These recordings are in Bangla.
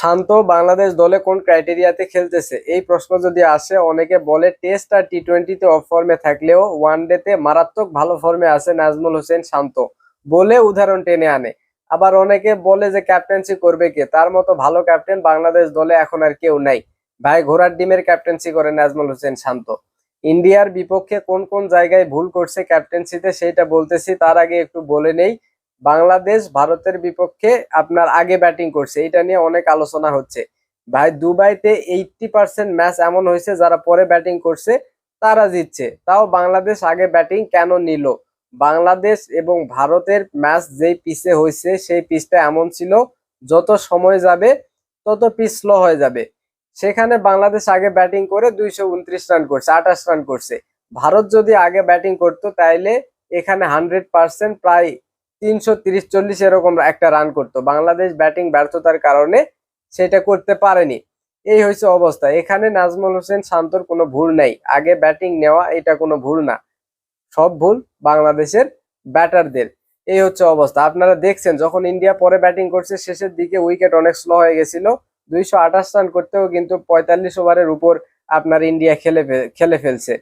শান্ত বাংলাদেশ দলে কোন ক্রাইটেরিয়াতে খেলতেছে? এই প্রশ্ন যদি আসে, অনেকে বলে টেস্ট আর টি টোয়েন্টিতে অফ ফর্মে থাকলেও ওয়ান ডেতে মারাত্মক ভালো ফর্মে আছে নাজমুল হোসেন শান্ত। বলে উদাহরণ টেনে আনে। আবার অনেকে বলে যে ক্যাপ্টেন্সি করবে কে? তার মতো ভালো ক্যাপ্টেন বাংলাদেশ দলে এখন আর কেউ নাই। ভাই, ঘোড়ার ডিমের ক্যাপ্টেন্সি করে নাজমুল হোসেন শান্ত। ইন্ডিয়ার বিপক্ষে কোন কোন জায়গায় ভুল করছে ক্যাপ্টেন্সিতে সেটা বলতেছি, তার আগে একটু বলে নেই। বাংলাদেশ ভারতের বিপক্ষে আপনার আগে ব্যাটিং করছে। এটা নিয়ে অনেক আলোচনা হচ্ছে। ভাই, দুবাইতে এইটটি পার্সেন্ট ম্যাচ এমন হয়েছে যারা পরে ব্যাটিং করছে, তারা জিতছে। তাও বাংলাদেশ আগে ব্যাটিং কেন নিল? বাংলাদেশ এবং ভারতের ম্যাচ যেই পিচে হয়েছে, সেই পিচটা এমন ছিল, যত সময় যাবে, তত পিচ স্লো হয়ে যাবে। সেখানে বাংলাদেশ আগে ব্যাটিং করে দুইশো উনত্রিশ রান করছে, আঠাশ রান করছে। ভারত যদি আগে ব্যাটিং করতো, তাইলে এখানে হান্ড্রেড পার্সেন্ট প্রায় তিনশো তিরিশ চল্লিশ এরকম একটা রান করতো। বাংলাদেশ ব্যাটিং ব্যর্থতার কারণে সেটা করতে পারেনি। এই হয়েছে অবস্থা। এখানে নাজমুল হোসেন শান্তর কোনো ভুল নাই। আগে ব্যাটিং নেওয়া এটা কোনো ভুল না। সব ভুল বাংলাদেশের ব্যাটারদের এই হচ্ছে অবস্থা। আপনারা দেখছেন, যখন ইন্ডিয়া পরে ব্যাটিং করছে, শেষের দিকে উইকেট অনেক স্লো হয়ে গেছিল। দুইশো আঠাশ রান করতেও কিন্তু পঁয়তাল্লিশ ওভারের উপর আপনার ইন্ডিয়া খেলে খেলে ফেলছে।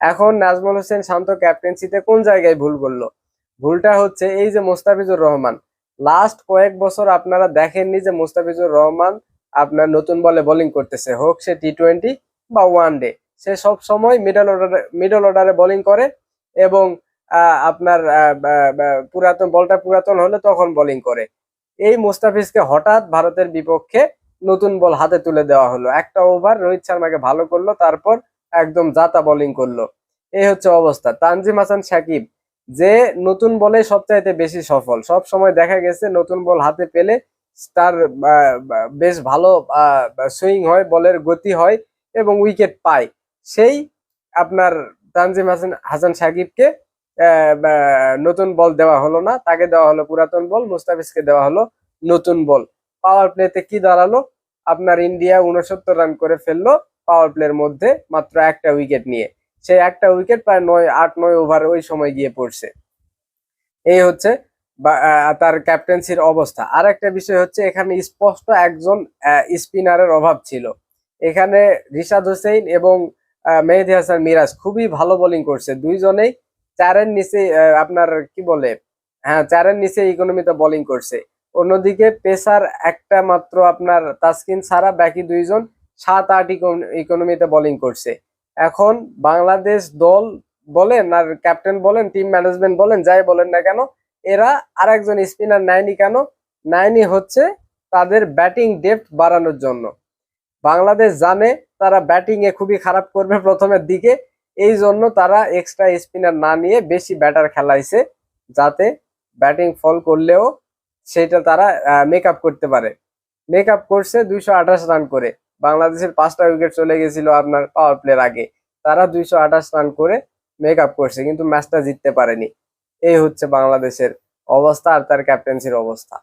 এখন নাজমুল হোসেন শান্ত ক্যাপ্টেন্সিতে কোন জায়গায় ভুল করল? ভুলটা হচ্ছে এই যে মোস্তাফিজুর রহমান। লাস্ট কয়েক বছর আপনারা দেখেননি যে মোস্তাফিজুর রহমান আপনার নতুন বলে বোলিং করতেছে। হোক সে টি টোয়েন্টি বা ওয়ান ডে সে সব সময় মিডল অর্ডারে মিডল অর্ডারে বোলিং করে এবং আপনার পুরাতন বলটা পুরাতন হলে তখন বোলিং করে। এই মোস্তাফিজকে হঠাৎ ভারতের বিপক্ষে নতুন বল হাতে তুলে দেওয়া হলো। একটা ওভার রোহিত শর্মাকে ভালো করল, তারপর একদম জাতা বোলিং করল। এই হচ্ছে অবস্থা। তানজিম হাসান সাকিব যে নতুন বলে সবচাইতে বেশি সফল। সব সময় দেখা গেছে নতুন বল হাতে পেলে তার বেশ ভালো সুইং হয়, বলের গতি হয় এবং উইকেট পায়। সেই আপনার তানজিম হাসান হাসান সাকিবকে নতুন বল দেওয়া হলো না। তাকে দেওয়া হলো পুরাতন বল, মুস্তাফিজকে দেওয়া হলো নতুন বল। পাওয়ার প্লেতে কি দাঁড়াল? আপনার ইন্ডিয়া উনসত্তর রান করে ফেলল পাওয়ার প্লের মধ্যে মাত্র একটা উইকেট নিয়ে। সেই একটা উইকেট প্রায় নয়, আট, নয় ওভার ওই সময় গিয়ে পড়ছে। এই হচ্ছে তার ক্যাপ্টেন্সির অবস্থা। আর একটা বিষয় হচ্ছে, এখানে স্পষ্ট একজন স্পিনারের অভাব ছিল। এখানে রিশাদ হোসেন এবং মেহেদি হাসান মিরাজ খুবই ভালো বোলিং করছে। দুইজনেই চারের নিচে আপনার কি বলে? হ্যাঁ চারের নিচে ইকোনমিতে বোলিং করছে। অন্যদিকে পেসার একটা মাত্র আপনার তাসকিন ছাড়া বাকি দুইজন সাত, আট ইকোনমিতে বোলিং করছে। এখন বাংলাদেশ দল বলেন আর ক্যাপ্টেন বলেন টিম ম্যানেজমেন্ট বলেন, যাই বলেন না কেন, এরা আর একজন স্পিনার নেয়নি কেন? নেয়নি হচ্ছে তাদের ব্যাটিং ডেপথ বাড়ানোর জন্য। বাংলাদেশ জানে তারা ব্যাটিং এ খুবই খারাপ করবে প্রথমের দিকে, এই জন্য তারা এক্সট্রা স্পিনার না নিয়ে বেশি ব্যাটার খেলাইছে, যাতে ব্যাটিং ফল করলেও সেটা তারা মেক আপ করতে পারে। মেক আপ করছে দুইশো আঠাশ রান করে। বাংলাদেশের পাঁচটা উইকেট চলে গেছিল আপনার পাওয়ার প্লের আগে। তারা দুইশো আঠাশ রান করে মেক আপ করছে, কিন্তু ম্যাচটা জিততে পারেনি। এই হচ্ছে বাংলাদেশের অবস্থা আর তার ক্যাপ্টেন্সির অবস্থা।